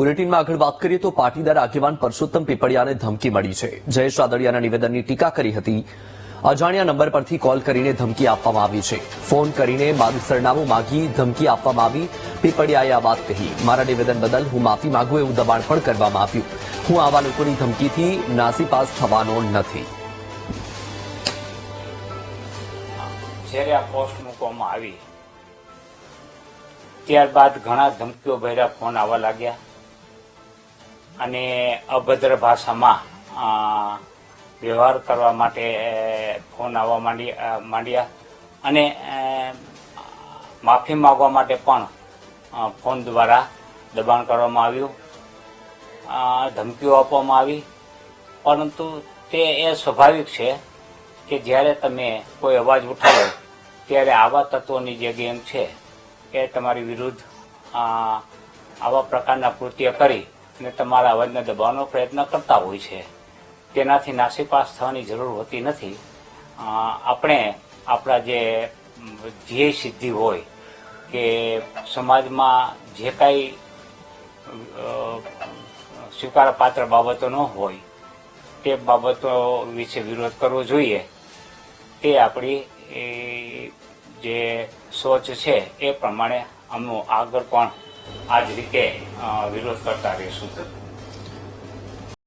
બુલેટિનમાં આગળ વાત કરીએ તો પાટીદાર આગેવાન પરસોત્તમ પીપળિયાને ધમકી મળી છે. જયેશ રાદડિયાના નિવેદનની ટીકા કરી હતી. અજાણ્યા નંબર પરથી કોલ કરીને ધમકી આપવામાં આવી છે. ફોન કરીને મારું સરનામું માગી ધમકી આપવામાં આવી. પીપળિયાએ આ વાત કહી. મારા નિવેદન બદલ હું માફી માંગુ એવું દબાણ પણ કરવામાં આવ્યું. હું આવા લોકોની ધમકીથી નાસીપાસ થવાનો નથી. જ્યારે આ પોસ્ટ મૂકવામાં આવી, ત્યારબાદ ઘણા ધમકીઓ ભર્યા, ફોન આવવા લાગ્યા. અને અભદ્ર ભાષામાં વ્યવહાર કરવા માટે ફોન આવવા માંડી માંડ્યા. અને માફી માગવા માટે પણ ફોન દ્વારા દબાણ કરવામાં આવ્યું. ધમકીઓ આપવામાં આવી. પરંતુ તે એ સ્વાભાવિક છે કે જ્યારે તમે કોઈ અવાજ ઉઠાવો, ત્યારે આવા તત્વોની જે ગેમ છે, એ તમારી વિરુદ્ધ આવા પ્રકારના કૃત્ય કરી અને તમારા અવાજને દબાવવાનો પ્રયત્ન કરતા હોય છે. તેનાથી નાસીપાસ થવાની જરૂર હોતી નથી. આપણે આપણા જે ધ્યેય સિદ્ધિ હોય કે સમાજમાં જે કાંઈ સ્વીકારપાત્ર બાબતો ન હોય, તે બાબતો વિશે વિરોધ કરવો જોઈએ. તે આપણી જે સોચ છે, એ પ્રમાણે અમે આગળ પણ આ જ રીતે વિરોધ કરતા રહીશું.